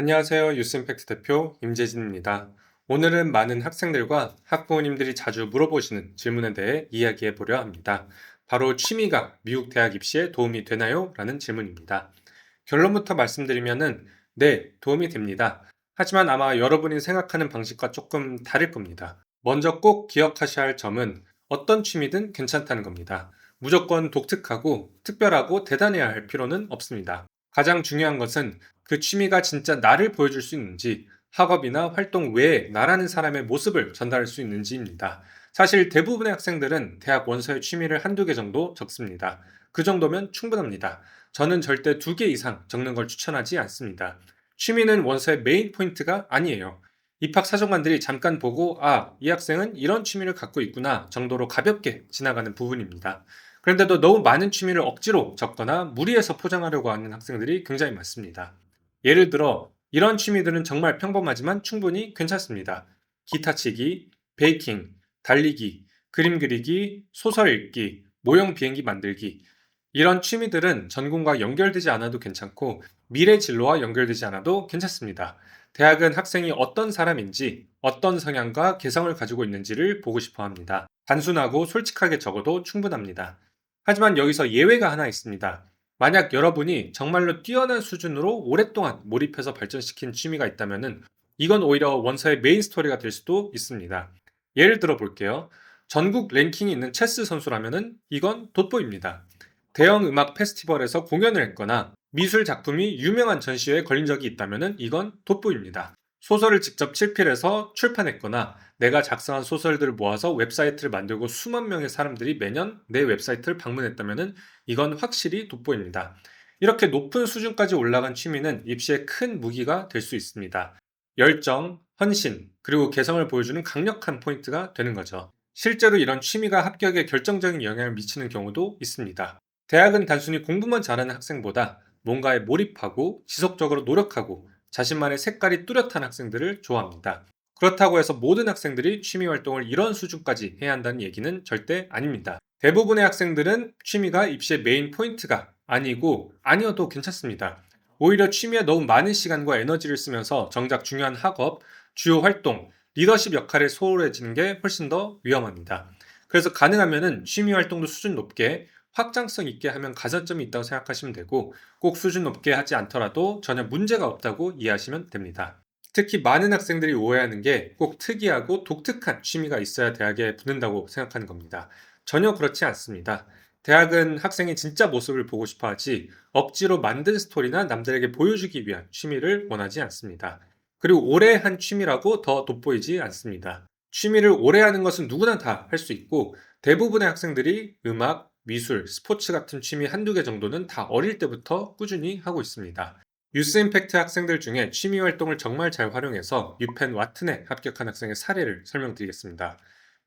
안녕하세요. 유스임팩트 대표 임재진입니다. 오늘은 많은 학생들과 학부모님들이 자주 물어보시는 질문에 대해 이야기해 보려 합니다. 바로 취미가 미국 대학 입시에 도움이 되나요? 라는 질문입니다. 결론부터 말씀드리면은 네, 도움이 됩니다. 하지만 아마 여러분이 생각하는 방식과 조금 다를 겁니다. 먼저 꼭 기억하셔야 할 점은 어떤 취미든 괜찮다는 겁니다. 무조건 독특하고 특별하고 대단해야 할 필요는 없습니다. 가장 중요한 것은 그 취미가 진짜 나를 보여줄 수 있는지 학업이나 활동 외에 나라는 사람의 모습을 전달할 수 있는지입니다. 사실 대부분의 학생들은 대학 원서의 취미를 한두 개 정도 적습니다. 그 정도면 충분합니다. 저는 절대 두 개 이상 적는 걸 추천하지 않습니다. 취미는 원서의 메인 포인트가 아니에요. 입학 사정관들이 잠깐 보고 아, 이 학생은 이런 취미를 갖고 있구나 정도로 가볍게 지나가는 부분입니다. 그런데도 너무 많은 취미를 억지로 적거나 무리해서 포장하려고 하는 학생들이 굉장히 많습니다. 예를 들어 이런 취미들은 정말 평범하지만 충분히 괜찮습니다. 기타 치기, 베이킹, 달리기, 그림 그리기, 소설 읽기, 모형 비행기 만들기. 이런 취미들은 전공과 연결되지 않아도 괜찮고 미래 진로와 연결되지 않아도 괜찮습니다. 대학은 학생이 어떤 사람인지 어떤 성향과 개성을 가지고 있는지를 보고 싶어 합니다. 단순하고 솔직하게 적어도 충분합니다. 하지만 여기서 예외가 하나 있습니다. 만약 여러분이 정말로 뛰어난 수준으로 오랫동안 몰입해서 발전시킨 취미가 있다면 이건 오히려 원서의 메인 스토리가 될 수도 있습니다. 예를 들어 볼게요. 전국 랭킹이 있는 체스 선수라면 이건 돋보입니다. 대형 음악 페스티벌에서 공연을 했거나 미술 작품이 유명한 전시회에 걸린 적이 있다면 이건 돋보입니다. 소설을 직접 칠필해서 출판했거나 내가 작성한 소설들을 모아서 웹사이트를 만들고 수만 명의 사람들이 매년 내 웹사이트를 방문했다면 이건 확실히 돋보입니다. 이렇게 높은 수준까지 올라간 취미는 입시에 큰 무기가 될 수 있습니다. 열정, 헌신, 그리고 개성을 보여주는 강력한 포인트가 되는 거죠. 실제로 이런 취미가 합격에 결정적인 영향을 미치는 경우도 있습니다. 대학은 단순히 공부만 잘하는 학생보다 뭔가에 몰입하고 지속적으로 노력하고 자신만의 색깔이 뚜렷한 학생들을 좋아합니다. 그렇다고 해서 모든 학생들이 취미 활동을 이런 수준까지 해야 한다는 얘기는 절대 아닙니다. 대부분의 학생들은 취미가 입시의 메인 포인트가 아니고 아니어도 괜찮습니다. 오히려 취미에 너무 많은 시간과 에너지를 쓰면서 정작 중요한 학업, 주요 활동, 리더십 역할에 소홀해지는 게 훨씬 더 위험합니다. 그래서 가능하면 취미 활동도 수준 높게 확장성 있게 하면 가산점이 있다고 생각하시면 되고 꼭 수준 높게 하지 않더라도 전혀 문제가 없다고 이해하시면 됩니다. 특히 많은 학생들이 오해하는 게 꼭 특이하고 독특한 취미가 있어야 대학에 붙는다고 생각하는 겁니다. 전혀 그렇지 않습니다. 대학은 학생이 진짜 모습을 보고 싶어 하지 억지로 만든 스토리나 남들에게 보여주기 위한 취미를 원하지 않습니다. 그리고 오래 한 취미라고 더 돋보이지 않습니다. 취미를 오래 하는 것은 누구나 다 할 수 있고 대부분의 학생들이 음악, 미술, 스포츠 같은 취미 한두 개 정도는 다 어릴 때부터 꾸준히 하고 있습니다. 유스 임팩트 학생들 중에 취미 활동을 정말 잘 활용해서 유펜 와튼에 합격한 학생의 사례를 설명드리겠습니다.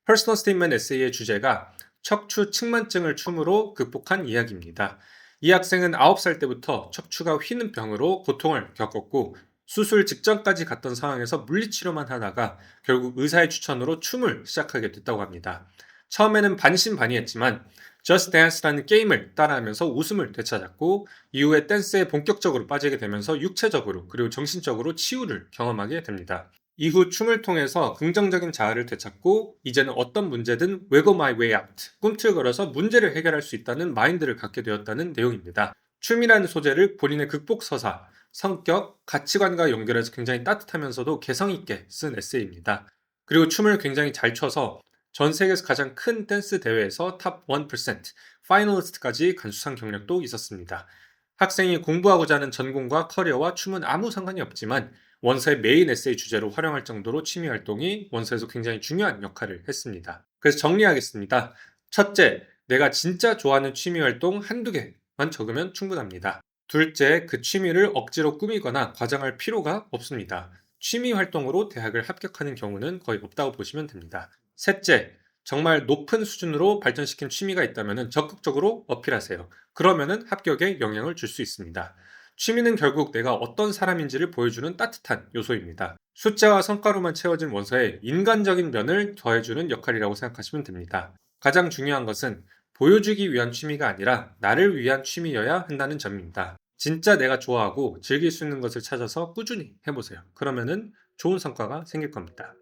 스테이트먼 에세이의 주제가 척추 측만증을 춤으로 극복한 이야기입니다. 이 학생은 9살 때부터 척추가 휘는 병으로 고통을 겪었고 수술 직전까지 갔던 상황에서 물리치료만 하다가 결국 의사의 추천으로 춤을 시작하게 됐다고 합니다. 처음에는 반신반의했지만 Just Dance라는 게임을 따라하면서 웃음을 되찾았고 이후에 댄스에 본격적으로 빠지게 되면서 육체적으로 그리고 정신적으로 치유를 경험하게 됩니다. 이후 춤을 통해서 긍정적인 자아를 되찾고 이제는 어떤 문제든 wiggle my way out, 꿈틀거려서 문제를 해결할 수 있다는 마인드를 갖게 되었다는 내용입니다. 춤이라는 소재를 본인의 극복 서사, 성격, 가치관과 연결해서 굉장히 따뜻하면서도 개성 있게 쓴 에세이입니다. 그리고 춤을 굉장히 잘 춰서 전 세계에서 가장 큰 댄스 대회에서 탑 1%, 파이널리스트까지 간 수상 경력도 있었습니다. 학생이 공부하고자 하는 전공과 커리어와 춤은 아무 상관이 없지만 원서의 메인 에세이 주제로 활용할 정도로 취미 활동이 원서에서 굉장히 중요한 역할을 했습니다. 그래서 정리하겠습니다. 첫째, 내가 진짜 좋아하는 취미 활동 한두 개만 적으면 충분합니다. 둘째, 그 취미를 억지로 꾸미거나 과장할 필요가 없습니다. 취미 활동으로 대학을 합격하는 경우는 거의 없다고 보시면 됩니다. 셋째, 정말 높은 수준으로 발전시킨 취미가 있다면 적극적으로 어필하세요. 그러면 합격에 영향을 줄 수 있습니다. 취미는 결국 내가 어떤 사람인지를 보여주는 따뜻한 요소입니다. 숫자와 성과로만 채워진 원서에 인간적인 면을 더해주는 역할이라고 생각하시면 됩니다. 가장 중요한 것은 보여주기 위한 취미가 아니라 나를 위한 취미여야 한다는 점입니다. 진짜 내가 좋아하고 즐길 수 있는 것을 찾아서 꾸준히 해보세요. 그러면은 좋은 성과가 생길 겁니다.